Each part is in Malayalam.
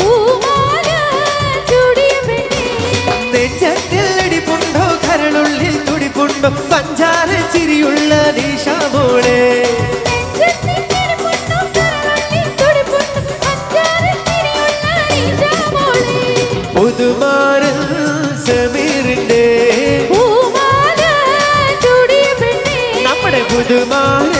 പൂമാല ചൂടിയ പെണ്ണേ. നെഞ്ചത്തിൽ അടിപ്പുണ്ടോ കരളുള്ളിൽ തുടിപ്പുണ്ടോ? പഞ്ചാര ചിരിയുള്ള നീഷാമോളെ നമ്മുടെ പുതുമാരൻ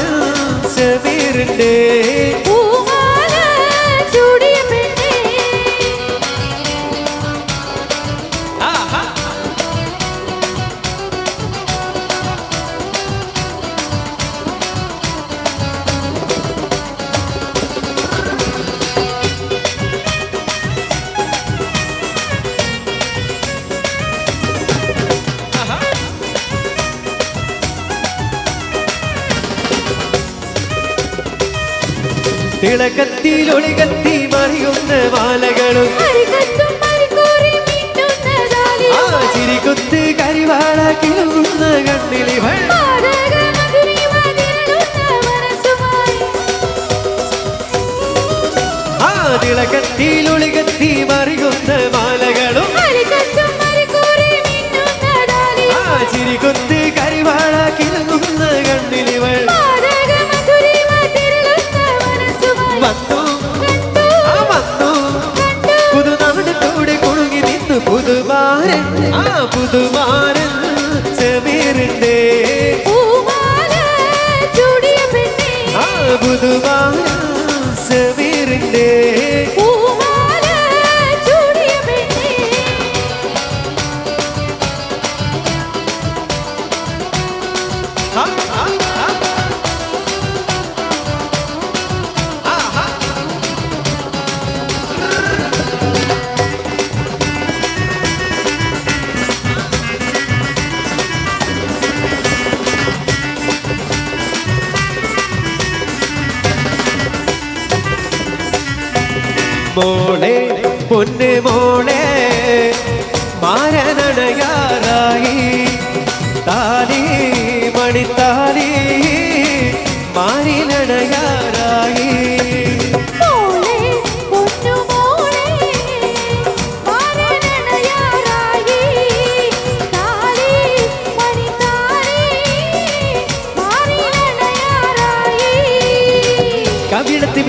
തിളക്കത്തിൽ കത്തി മറിയുന്ന വാലകളും. ചിരികുത്ത് കരിവാള കിളുന്ന കണ്ണിലിവൾ. ആ തിളക്കത്തിൽ ഒളികത്തി മറിയുന്ന മോളെ പൊന്നു മോളെ മാരനടയാറായി. താലി മണിത്താലി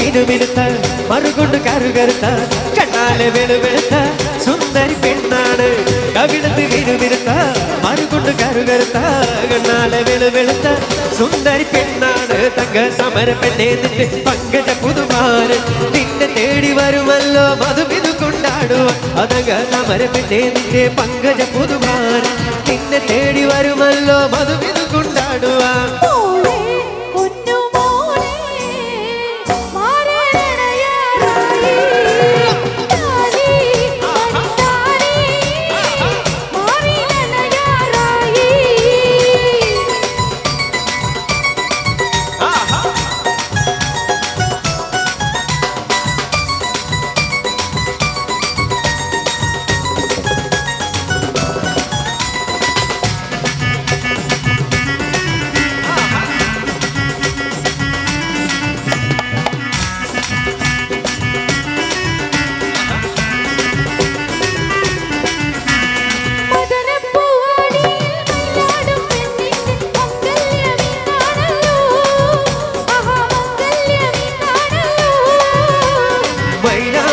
മീനുമെടുത്ത മറുകൊണ്ട് കറുകറുത്ത കണ്ണാലെ വെളുവെളുത്ത സുന്ദരി പെണ്ണാണ്. കവിളത്ത് മീനുമെടുത്ത മറുകൊണ്ട് കറുകറുത്ത കണ്ണാലെ വെളുവെളുത്ത സുന്ദരി പെണ്ണാണ്. തങ്ക സമര പെണ്ണേ നിന്റെ പങ്കജ പുതുമാരൻ. നിന്നെ തേടി വരുമല്ലോ മധുവിതു കൊണ്ടാടുവാൻ. അതങ്ക സമര പെണ്ണേ നിന്റെ പങ്കജ പുതുമാരൻ. നിന്നെ തേടി വരുമല്ലോ മധുവിധു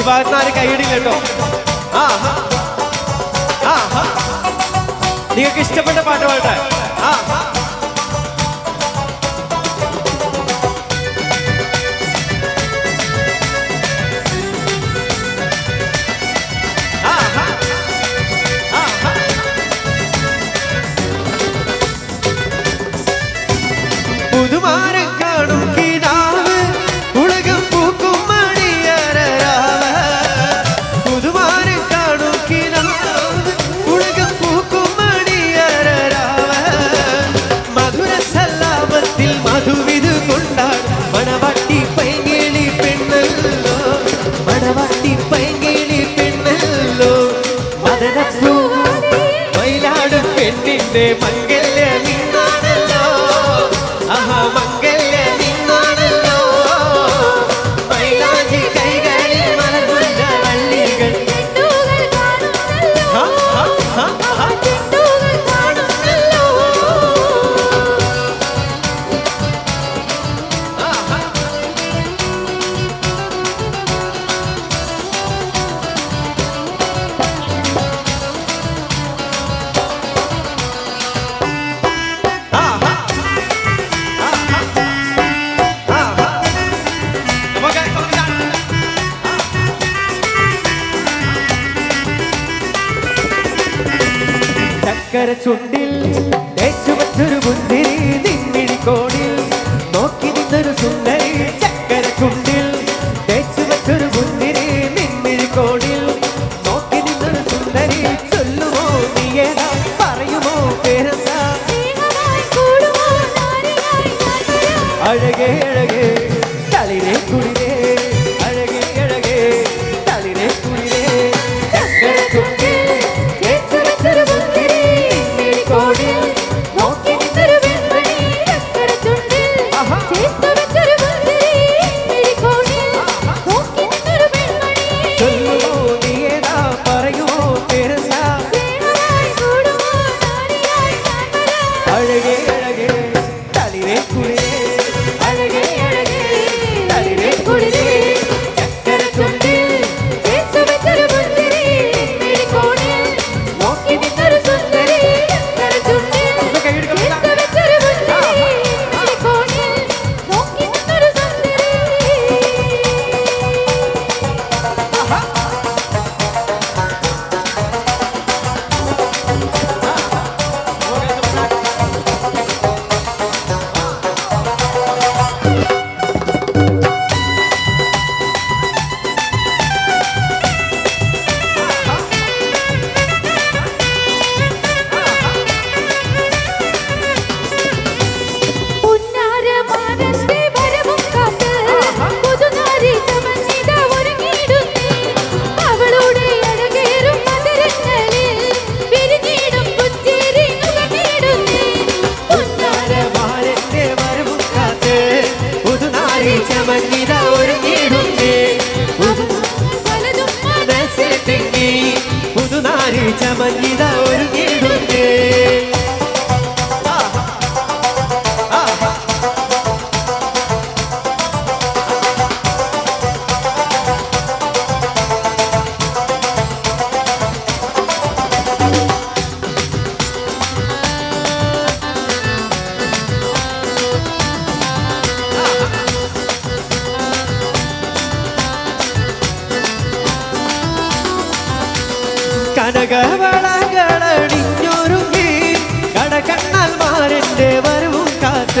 ഈ ഭാഗത്ത് ആരും കൈയിടില്ല കേട്ടോ. ആ നിങ്ങൾക്ക് ഇഷ്ടപ്പെട്ട പാട്ട് പാട്ടാ ആ. నిండే మళ్ళీ ശർക്കര ചുണ്ടിൽ തേച്ചുവച്ചൊരു മുന്തിരി നിന്നിഴിക്കോണിൽ നോക്കി നിന്നൊരു സുന്ദരി ചക്കര ചുണ്ടിൽ ചമഞ്ഞിതാ ഒരു പുതുനാരിച്ച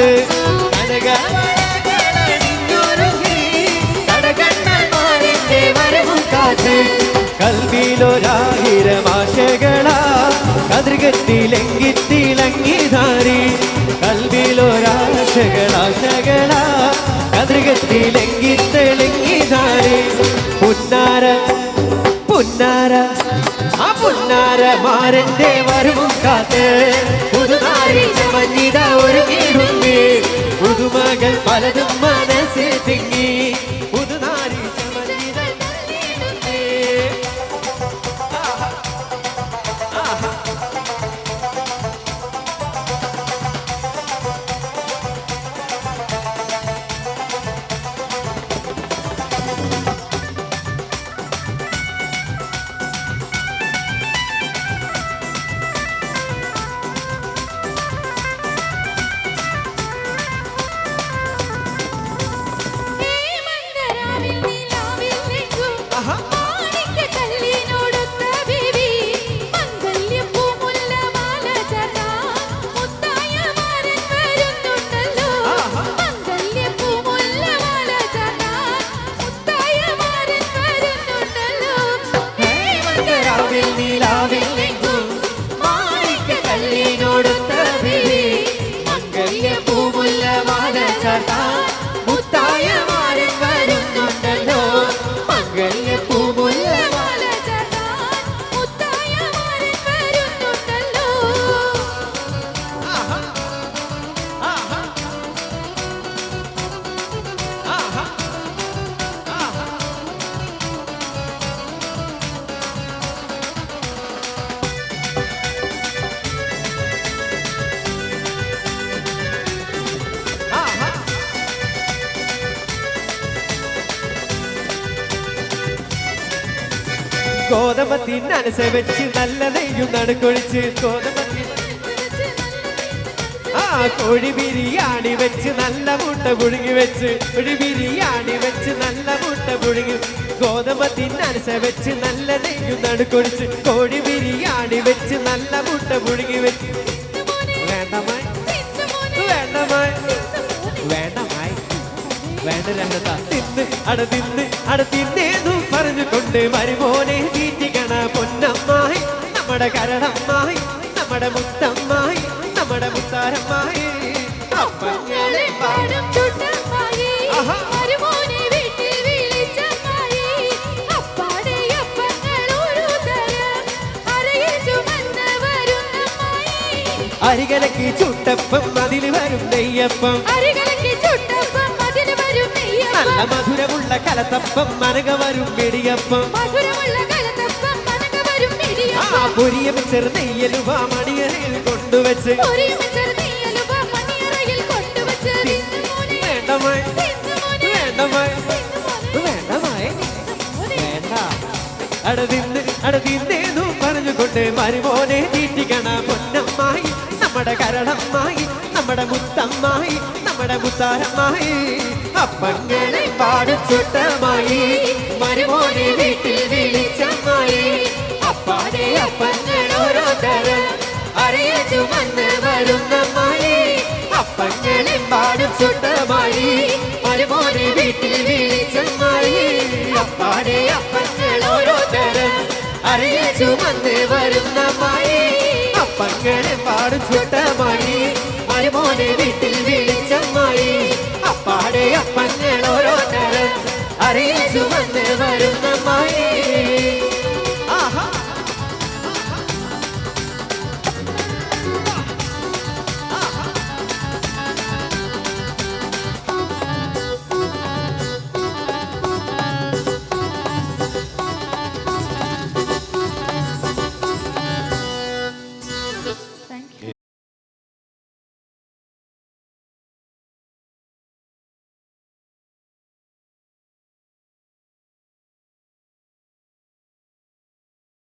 മനസ്സ് കൽവിയിലൊരായിരം ആശകളാ കതിർകത്തിലെങ്കി തിളങ്ങിധാരി കൽവിയിലൊരാശകളാശകളാ. കതിർകത്തിലെങ്കി തെളിങ്ങിധാരി പുന്നാര പുന്നാര. ആ വരവും കാത്ത് പുതുനാരിൽ മഞ്ഞിത ഒരുങ്ങിയിടുന്നേ പുതുമകൾ പലതും മനസ്സിൽ ഗോതമ്പത്തിനനസ വെച്ച് നല്ല നെയ്യും നടുക്കൊഴിച്ച് ഗോതമ്പത്തി ആ കോഴി ബിരിയാണി വെച്ച് നല്ല മുട്ട പുഴുങ്ങി വെച്ച് കോഴി ബിരിയാണി വെച്ച് നല്ല മുട്ട പുഴുങ്ങി ഗോതമ്പത്തിനനസ വെച്ച് നല്ല നെയ്യും നടുക്കൊഴിച്ച് കോഴി ബിരിയാണി വെച്ച് നല്ല മുട്ട പുഴുങ്ങി വെച്ച് വേണ്ടമായി. വേണ്ടമായി. വേണ്ടമായി. വേണ്ട രണ്ടതാ തിന്ന്. അട തിന്ന്. അട തിന്നേന്നു പറഞ്ഞുകൊണ്ട് വരുമോനെ തീറ്റിക്കണ പൊന്നമ്മായി നമ്മുടെ കരടമ്മായി നമ്മുടെ മുത്തമ്മായി നമ്മുടെ മുത്താരമ്മായി. അപ്പങ്ങളെ പാടും ചുട്ടമ്മായി ആഹാ. മരുമോനെ വീട്ടിൽ വിളിച്ചമ്മായി. അപ്പാടെ അപ്പങ്ങൾ ഒരു തരം അരയിൽ ചുമന്ന് വരുന്നമ്മായി അരികലക്ക് ചുട്ടപ്പം അതിൽ വരും നെയ്യപ്പം. വരും നല്ല മധുരമുള്ള കലത്തപ്പം മനക വരും വെടിയപ്പം ആ പൊരിയം മണിയറയിൽ കൊണ്ടുവച്ച്. വേണ്ടമായി വേണ്ടമായി വേണ്ടമായി വേണ്ട. അടതിന്ന് അടതിന്നേന്നു പറഞ്ഞുകൊണ്ട് മരുമോനെ തീറ്റിക്കണ പൊന്നമ്മായി നമ്മുടെ കരണമായി നമ്മുടെ മുത്തമ്മായി നമ്മുടെ മുത്താരമ്മായി. അപ്പങ്ങളെ പാടിച്ചുട്ടമായി മരുമോനെ വീട്ടിൽ വിളിച്ചമായി അപ്പാടെ അപ്പങ്ങൾ ഓരോ തരം വന്ന് ചുമന്ന് വരുന്നമ്മായി. അപ്പങ്ങളെ പാടിച്ചുട്ടമായി മരുമോനെ വീട്ടിൽ വിളിച്ചമായി അപ്പാടെ അപ്പങ്ങൾ ഓരോ തരം വന്ന് ചുമന്ന് വരുന്നമ്മായി. അപ്പങ്ങളെ പാടിച്ചുട്ടമായി മരുമോനെ വീട്ടിൽ വിളിച്ചമ്മായി അപ്പാടെ അപ്പങ്ങൾ ഓരോ